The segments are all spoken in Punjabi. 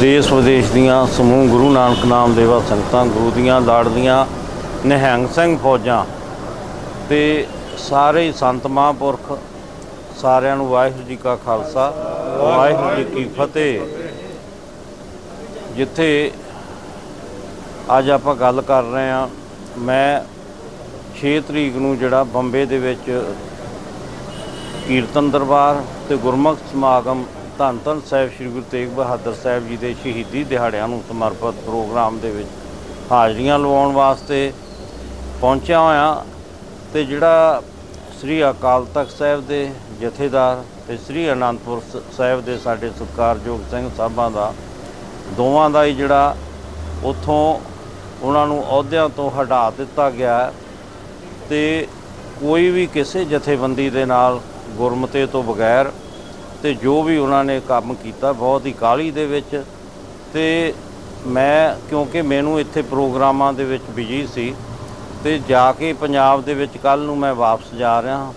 ਦੇਸ਼ ਵਿਦੇਸ਼ ਦੀਆਂ ਸਮੂਹ ਗੁਰੂ ਨਾਨਕ ਨਾਮ ਦੇਵਾ ਸੰਗਤਾਂ, ਗੁਰੂ ਦੀਆਂ ਲਾੜਦੀਆਂ ਨਿਹੰਗ ਸਿੰਘ ਫੌਜਾਂ ਤੇ ਸਾਰੇ ਸੰਤ ਮਹਾਂਪੁਰਖ, ਸਾਰਿਆਂ ਨੂੰ ਵਾਹਿਗੁਰੂ ਜੀ ਕਾ ਖਾਲਸਾ, ਵਾਹਿਗੁਰੂ ਜੀ ਕੀ ਫਤਿਹ। ਜਿੱਥੇ ਅੱਜ ਆਪਾਂ ਗੱਲ ਕਰ ਰਹੇ ਹਾਂ, ਮੈਂ 6 ਤਰੀਕ ਨੂੰ ਜਿਹੜਾ ਬੰਬੇ ਦੇ ਵਿੱਚ ਕੀਰਤਨ ਦਰਬਾਰ ਤੇ ਗੁਰਮੁਖ ਸਮਾਗਮ ਧੰਨ ਧੰਨ ਸਾਹਿਬ ਸ੍ਰੀ ਗੁਰੂ ਤੇਗ ਬਹਾਦਰ ਸਾਹਿਬ ਜੀ ਦੇ ਸ਼ਹੀਦੀ ਦਿਹਾੜਿਆਂ ਨੂੰ ਸਮਰਪਿਤ ਪ੍ਰੋਗਰਾਮ ਦੇ ਵਿੱਚ ਹਾਜ਼ਰੀਆਂ ਲਵਾਉਣ ਵਾਸਤੇ ਪਹੁੰਚਿਆ ਹੋਇਆ ਤੇ ਜਿਹੜਾ ਸ੍ਰੀ ਅਕਾਲ ਤਖਤ ਸਾਹਿਬ ਦੇ ਜਥੇਦਾਰ ਤੇ ਸ੍ਰੀ ਅਨੰਦਪੁਰ ਸ- ਸਾਹਿਬ ਦੇ ਸਾਡੇ ਸਤਿਕਾਰਯੋਗ ਸਿੰਘ ਸਾਹਿਬਾਂ ਦਾ, ਦੋਵਾਂ ਦਾ ਹੀ ਜਿਹੜਾ ਉਥੋਂ ਉਹਨਾਂ ਨੂੰ ਅਹੁਦਿਆਂ ਤੋਂ ਹਟਾ ਦਿੱਤਾ ਗਿਆ ਹੈ ਤੇ ਕੋਈ ਵੀ ਕਿਸੇ ਜਥੇਬੰਦੀ ਦੇ ਨਾਲ ਗੁਰਮਤੇ ਤੋਂ ਬਗੈਰ ਤੇ ਜੋ ਵੀ ਉਹਨਾਂ ਨੇ ਕੰਮ ਕੀਤਾ ਬਹੁਤ ਹੀ ਕਾਹਲੀ ਦੇ ਵਿੱਚ ਤੇ ਮੈਂ, ਕਿਉਂਕਿ ਮੈਨੂੰ ਇੱਥੇ ਪ੍ਰੋਗਰਾਮਾਂ ਦੇ ਵਿੱਚ ਬਿਜ਼ੀ ਸੀ ਤੇ ਜਾ ਕੇ ਪੰਜਾਬ ਦੇ ਵਿੱਚ ਕੱਲ ਨੂੰ ਮੈਂ ਵਾਪਸ ਜਾ ਰਿਹਾ ਹਾਂ।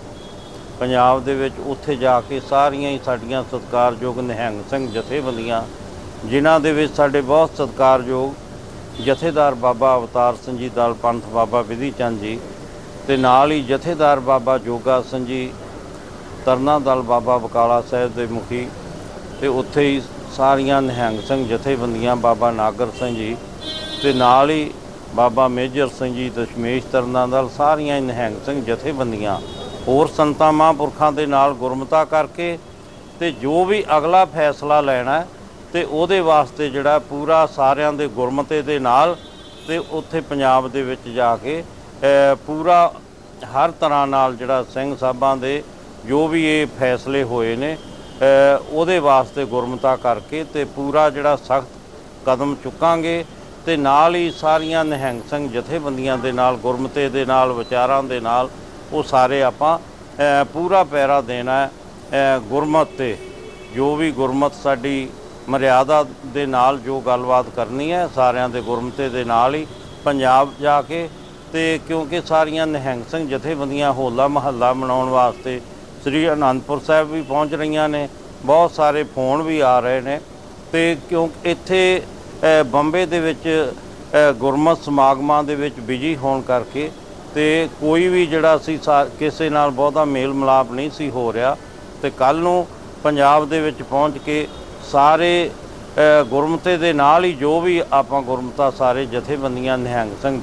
ਪੰਜਾਬ ਦੇ ਵਿੱਚ ਉੱਥੇ ਜਾ ਕੇ ਸਾਰੀਆਂ ਹੀ ਸਾਡੀਆਂ ਸਤਿਕਾਰਯੋਗ ਨਿਹੰਗ ਸਿੰਘ ਜਥੇਬੰਦੀਆਂ, ਜਿਨ੍ਹਾਂ ਦੇ ਵਿੱਚ ਸਾਡੇ ਬਹੁਤ ਸਤਿਕਾਰਯੋਗ ਜਥੇਦਾਰ ਬਾਬਾ ਅਵਤਾਰ ਸਿੰਘ ਜੀ, ਦਲ ਪੰਥ ਬਾਬਾ ਵਿਧੀ ਚੰਦ ਜੀ ਤੇ ਨਾਲ ਹੀ ਜਥੇਦਾਰ ਬਾਬਾ ਜੋਗਾ ਸਿੰਘ ਜੀ ਤਰਨਾ ਦਲ ਬਾਬਾ ਬਕਾਲਾ ਸਾਹਿਬ ਦੇ ਮੁਖੀ ਤੇ ਉੱਥੇ ਹੀ ਸਾਰੀਆਂ ਨਿਹੰਗ ਸਿੰਘ ਜਥੇਬੰਦੀਆਂ ਬਾਬਾ ਨਾਗਰ ਸਿੰਘ ਜੀ ਤੇ ਨਾਲ ਹੀ ਬਾਬਾ ਮੇਜਰ ਸਿੰਘ ਜੀ ਦਸ਼ਮੇਸ਼ ਤਰਨਾ ਦਲ ਸਾਰੀਆਂ ਨਿਹੰਗ ਸਿੰਘ ਜਥੇਬੰਦੀਆਂ ਹੋਰ ਸੰਤਾਂ ਮਹਾਂਪੁਰਖਾਂ ਦੇ ਨਾਲ ਗੁਰਮਤਾ ਕਰਕੇ ਤੇ ਜੋ ਵੀ ਅਗਲਾ ਫੈਸਲਾ ਲੈਣਾ ਹੈ ਤੇ ਉਹਦੇ ਵਾਸਤੇ ਜਿਹੜਾ ਪੂਰਾ ਸਾਰਿਆਂ ਦੇ ਗੁਰਮਤੇ ਦੇ ਨਾਲ ਤੇ ਉੱਥੇ ਪੰਜਾਬ ਦੇ ਵਿੱਚ ਜਾ ਕੇ ਪੂਰਾ ਹਰ ਤਰ੍ਹਾਂ ਨਾਲ ਜਿਹੜਾ ਸਿੰਘ ਸਾਹਿਬਾਂ ਦੇ ਜੋ ਵੀ ਇਹ ਫੈਸਲੇ ਹੋਏ ਨੇ ਉਹਦੇ ਵਾਸਤੇ ਗੁਰਮਤਾ ਕਰਕੇ ਤੇ ਪੂਰਾ ਜਿਹੜਾ ਸਖਤ ਕਦਮ ਚੁੱਕਾਂਗੇ ਤੇ ਨਾਲ ਹੀ ਸਾਰੀਆਂ ਨਿਹੰਗ ਸਿੰਘ ਜਥੇਬੰਦੀਆਂ ਦੇ ਨਾਲ, ਗੁਰਮਤੇ ਦੇ ਨਾਲ, ਵਿਚਾਰਾਂ ਦੇ ਨਾਲ ਉਹ ਸਾਰੇ ਆਪਾਂ ਪੂਰਾ ਪੈਰਾ ਦੇਣਾ ਗੁਰਮਤ ਤੇ। ਜੋ ਵੀ ਗੁਰਮਤ ਸਾਡੀ ਮਰਿਆਦਾ ਦੇ ਨਾਲ ਜੋ ਗੱਲਬਾਤ ਕਰਨੀ ਹੈ, ਸਾਰਿਆਂ ਦੇ ਗੁਰਮਤੇ ਦੇ ਨਾਲ ਹੀ ਪੰਜਾਬ ਜਾ ਕੇ ਤੇ ਕਿਉਂਕਿ ਸਾਰੀਆਂ ਨਿਹੰਗ ਸਿੰਘ ਜਥੇਬੰਦੀਆਂ ਹੋਲਾ ਮਹੱਲਾ ਮਨਾਉਣ ਵਾਸਤੇ ਸ੍ਰੀ ਅਨੰਦਪੁਰ ਸਾਹਿਬ ਵੀ ਪਹੁੰਚ ਰਹੀਆਂ ਨੇ ਬਹੁਤ ਸਾਰੇ ਫੋਨ ਵੀ ਆ ਰਹੇ ਨੇ ਤੇ ਕਿਉਂ ਇੱਥੇ ਬੰਬੇ ਦੇ ਵਿੱਚ ਗੁਰਮਤ ਸਮਾਗਮਾਂ ਦੇ ਵਿੱਚ ਬਿਜ਼ੀ ਹੋਣ ਕਰਕੇ ਤੇ ਕੋਈ ਵੀ ਜਿਹੜਾ ਸੀ ਸਾ- ਕਿਸੇ ਨਾਲ ਬਹੁਤਾ ਮੇਲ ਮਿਲਾਪ ਨਹੀਂ ਸੀ ਹੋ ਰਿਹਾ ਤੇ ਕੱਲ ਨੂੰ ਪੰਜਾਬ ਦੇ ਵਿੱਚ ਪਹੁੰਚ ਕੇ ਸਾਰੇ ਅ, ਗੁਰਮਤੇ ਦੇ ਨਾਲ ਹੀ ਜੋ ਵੀ ਆਪਾਂ ਗੁਰਮਤਾ ਸਾਰੇ ਜਥੇਬੰਦੀਆਂ ਨਿਹੰਗ ਸਿੰਘ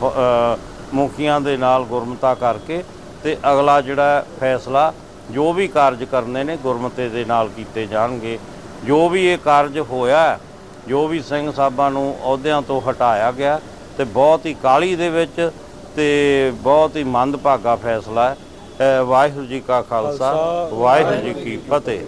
ਮੁਖੀਆਂ ਦੇ ਨਾਲ ਗੁਰਮਤਾ ਕਰਕੇ ਤੇ ਅਗਲਾ ਜਿਹੜਾ ਫੈਸਲਾ ਜੋ ਵੀ ਕਾਰਜ ਕਰਨੇ ਨੇ ਗੁਰਮਤੇ ਦੇ ਨਾਲ ਕੀਤੇ ਜਾਣਗੇ। ਜੋ ਵੀ ਇਹ ਕਾਰਜ ਹੋਇਆ ਜੋ ਵੀ ਸਿੰਘ ਸਾਹਿਬਾਂ ਨੂੰ ਅਹੁਦਿਆਂ ਤੋਂ ਹਟਾਇਆ ਗਿਆ ਤੇ ਬਹੁਤ ਹੀ ਕਾਲੀ ਦੇ ਵਿੱਚ ਤੇ ਬਹੁਤ ਹੀ ਮੰਦਭਾਗਾ ਫੈਸਲਾ ਹੈ। ਵਾਹਿਗੁਰੂ ਜੀ ਕਾ ਖਾਲਸਾ ਵਾਹਿਗੁਰੂ ਜੀ ਕੀ ਫਤਿਹ।